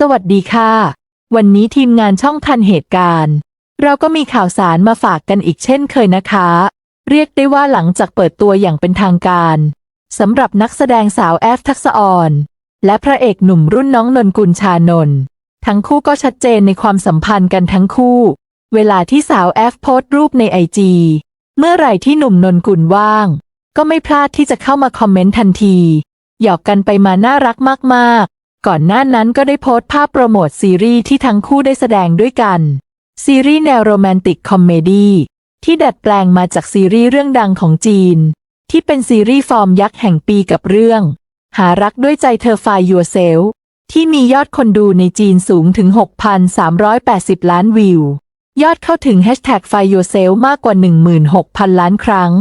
สวัสดีค่ะ วันนี้ทีมงานช่องทันเหตุการณ์ เราก็มีข่าวสารมาฝากกันอีกเช่นเคยนะคะ เรียกได้ว่าหลังจากเปิดตัวอย่างเป็นทางการสำหรับนักแสดงสาวแอฟทักษออนและพระเอกหนุ่มรุ่นน้องนนกุลชานนท์ทั้งคู่ก็ชัดเจนในความสัมพันธ์กันทั้งคู่ เวลาที่สาวแอฟโพสต์รูปในไอจีเมื่อไหร่ที่หนุ่มนนกุลว่าง ก็ไม่พลาดที่จะเข้ามาคอมเมนต์ทันที หยอกกันไปมาน่ารักมากๆ ก่อนหน้านั้นก็ได้โพสต์ภาพโปรโมทซีรีส์ที่ทั้งคู่ได้แสดงด้วยกัน ซีรีส์แนวโรแมนติกคอมเมดี้ที่ดัดแปลงมาจากซีรีส์เรื่องดังของจีน ที่เป็นซีรีส์ฟอร์มยักษ์แห่งปีกับเรื่อง หารักด้วยใจเธอไฟยัวเซลที่มียอดคนดูในจีนสูงถึง 6,380 ล้านวิว ยอดเข้าถึงแฮชแท็กไฟยัวเซลมากกว่า 16,000 ล้านครั้ง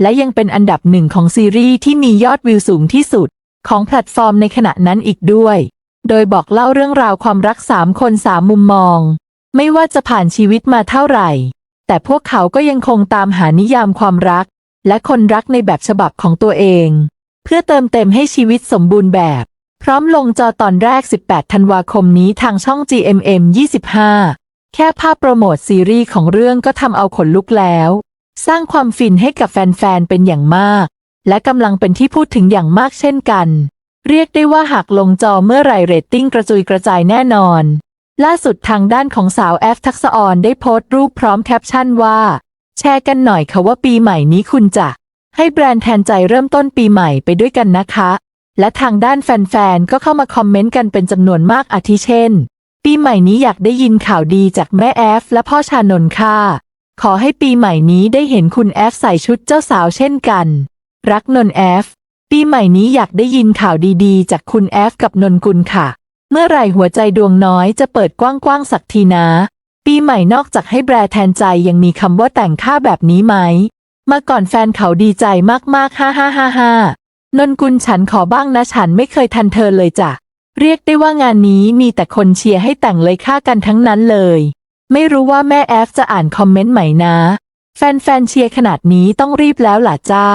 และยังเป็นอันดับหนึ่งของซีรีส์ที่มียอดวิวสูงที่สุด ของแพลตฟอร์มในขณะนั้นอีกด้วย โดยบอกเล่าเรื่องราวความรักสามคนสามมุมมอง ไม่ว่าจะผ่านชีวิตมาเท่าไหร่ แต่พวกเขาก็ยังคงตามหานิยามความรัก และคนรักในแบบฉบับของตัวเอง เพื่อเติมเต็มให้ชีวิตสมบูรณ์แบบ พร้อมลงจอตอนแรก 18 ธันวาคมนี้ทางช่อง GMM 25 แค่ภาพโปรโมทซีรีส์ของเรื่องก็ทำเอาขนลุกแล้ว สร้างความฟินให้กับแฟนๆเป็นอย่างมาก และกำลังเป็นที่พูดถึงอย่างมากเช่นกัน เรียกได้ว่าหากลงจอเมื่อไหร่เรตติ้งกระจุยกระจายแน่นอน ล่าสุดทางด้านของสาวแอฟทักษออนได้โพสต์รูปพร้อมแคปชั่นว่า แชร์กันหน่อยค่ะว่าปีใหม่นี้คุณจะให้แบรนด์แทนใจเริ่มต้นปีใหม่ไปด้วยกันนะคะ และทางด้านแฟนๆ ก็เข้ามาคอมเมนต์กันเป็นจำนวนมากอาทิเช่น ปีใหม่นี้อยากได้ยินข่าวดีจากแม่แอฟและพ่อชานนท์ค่ะ ขอให้ปีใหม่นี้ได้เห็นคุณแอฟใส่ชุดเจ้าสาวเช่นกัน รักนนแอฟ ปีใหม่นี้อยากได้ยินข่าวดีๆ จากคุณแอฟกับนนกุลค่ะ เมื่อไหร่หัวใจดวงน้อยจะเปิดกว้างๆสักทีนะ ปีใหม่นอกจากให้แบรแทนใจยังมีคำว่าแต่งค่าแบบนี้ไหม มาก่อนแฟนเขาดีใจมากๆ ฮ่าฮ่าฮ่าฮ่านนกุลฉันขอบ้างนะฉันไม่เคยทันเธอเลยจ้ะ เรียกได้ว่างานนี้มีแต่คนเชียร์ให้แต่งเลยค่ากันทั้งนั้นเลย ไม่รู้ว่าแม่แอฟจะอ่านคอมเมนต์ไหมนะ แฟนๆเชียร์ขนาดนี้ต้องรีบแล้วล่ะจ้า